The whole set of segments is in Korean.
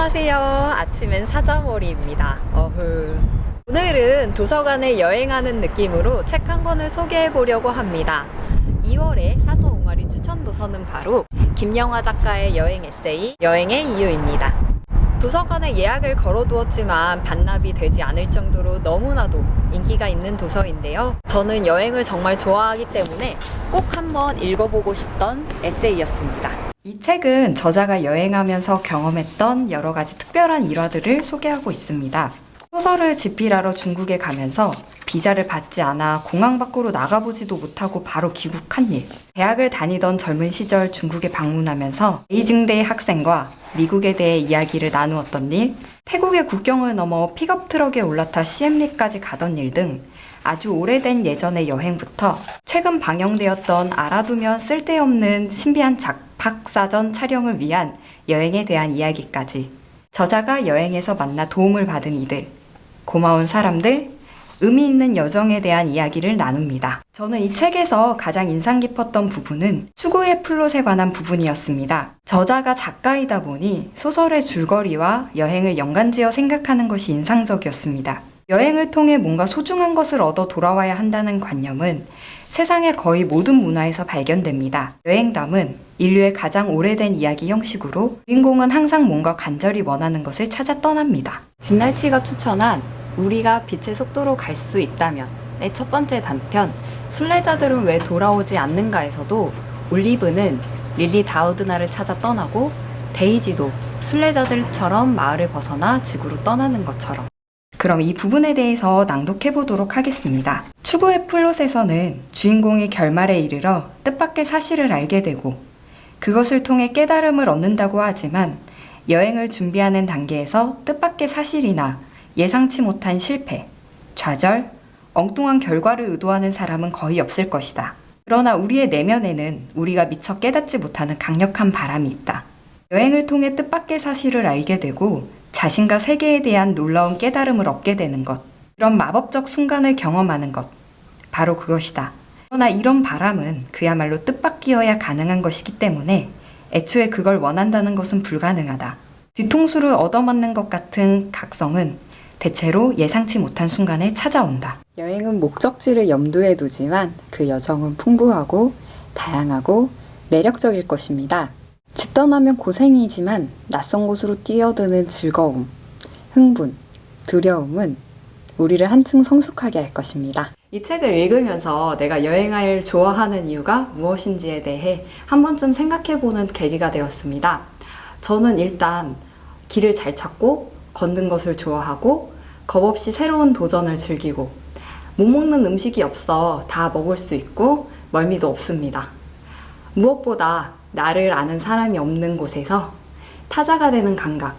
안녕하세요. 아침엔 사자머리입니다. 어흐. 오늘은 도서관에 여행하는 느낌으로 책 한 권을 소개해 보려고 합니다. 2월에 사서 옹알이 추천 도서는 바로 김영하 작가의 여행 에세이 여행의 이유입니다. 도서관에 예약을 걸어두었지만 반납이 되지 않을 정도로 너무나도 인기가 있는 도서인데요. 저는 여행을 정말 좋아하기 때문에 꼭 한번 읽어보고 싶던 에세이였습니다. 이 책은 저자가 여행하면서 경험했던 여러 가지 특별한 일화들을 소개하고 있습니다. 소설을 집필하러 중국에 가면서 비자를 받지 않아 공항 밖으로 나가보지도 못하고 바로 귀국한 일. 대학을 다니던 젊은 시절 중국에 방문하면서 베이징대의 학생과 미국에 대해 이야기를 나누었던 일, 태국의 국경을 넘어 픽업 트럭에 올라타 시엠리까지 가던 일 등 아주 오래된 예전의 여행부터 최근 방영되었던 알아두면 쓸데없는 신비한 작 박사전 촬영을 위한 여행에 대한 이야기까지 저자가 여행에서 만나 도움을 받은 이들, 고마운 사람들, 의미 있는 여정에 대한 이야기를 나눕니다. 저는 이 책에서 가장 인상 깊었던 부분은 추구의 플롯에 관한 부분이었습니다. 저자가 작가이다 보니 소설의 줄거리와 여행을 연관지어 생각하는 것이 인상적이었습니다. 여행을 통해 뭔가 소중한 것을 얻어 돌아와야 한다는 관념은 세상의 거의 모든 문화에서 발견됩니다. 여행담은 인류의 가장 오래된 이야기 형식으로 주인공은 항상 뭔가 간절히 원하는 것을 찾아 떠납니다. 진날치가 추천한 우리가 빛의 속도로 갈 수 있다면의 첫 번째 단편 순례자들은 왜 돌아오지 않는가에서도 올리브는 릴리 다우드나를 찾아 떠나고 데이지도 순례자들처럼 마을을 벗어나 지구로 떠나는 것처럼 그럼 이 부분에 대해서 낭독해 보도록 하겠습니다. 추구의 플롯에서는 주인공이 결말에 이르러 뜻밖의 사실을 알게 되고 그것을 통해 깨달음을 얻는다고 하지만 여행을 준비하는 단계에서 뜻밖의 사실이나 예상치 못한 실패, 좌절, 엉뚱한 결과를 의도하는 사람은 거의 없을 것이다. 그러나 우리의 내면에는 우리가 미처 깨닫지 못하는 강력한 바람이 있다. 여행을 통해 뜻밖의 사실을 알게 되고 자신과 세계에 대한 놀라운 깨달음을 얻게 되는 것. 그런 마법적 순간을 경험하는 것. 바로 그것이다. 그러나 이런 바람은 그야말로 뜻밖이어야 가능한 것이기 때문에 애초에 그걸 원한다는 것은 불가능하다. 뒤통수를 얻어맞는 것 같은 각성은 대체로 예상치 못한 순간에 찾아온다. 여행은 목적지를 염두에 두지만 그 여정은 풍부하고 다양하고 매력적일 것입니다. 집 떠나면 고생이지만 낯선 곳으로 뛰어드는 즐거움, 흥분, 두려움은 우리를 한층 성숙하게 할 것입니다. 이 책을 읽으면서 내가 여행을 좋아하는 이유가 무엇인지에 대해 한 번쯤 생각해 보는 계기가 되었습니다. 저는 일단 길을 잘 찾고 걷는 것을 좋아하고 겁 없이 새로운 도전을 즐기고 못 먹는 음식이 없어 다 먹을 수 있고 멀미도 없습니다. 무엇보다 나를 아는 사람이 없는 곳에서 타자가 되는 감각,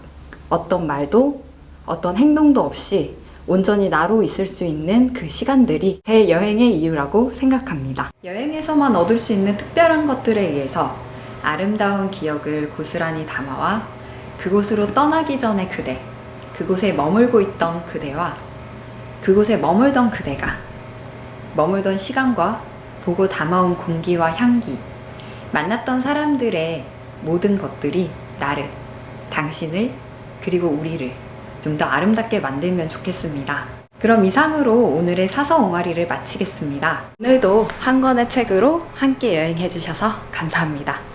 어떤 말도 어떤 행동도 없이 온전히 나로 있을 수 있는 그 시간들이 제 여행의 이유라고 생각합니다. 여행에서만 얻을 수 있는 특별한 것들에 의해서 아름다운 기억을 고스란히 담아와 그곳으로 떠나기 전에 그대, 그곳에 머물고 있던 그대와 그곳에 머물던 그대가 머물던 시간과 보고 담아온 공기와 향기, 만났던 사람들의 모든 것들이 나를, 당신을, 그리고 우리를 좀 더 아름답게 만들면 좋겠습니다. 그럼 이상으로 오늘의 사서 옹알이를 마치겠습니다. 오늘도 한 권의 책으로 함께 여행해 주셔서 감사합니다.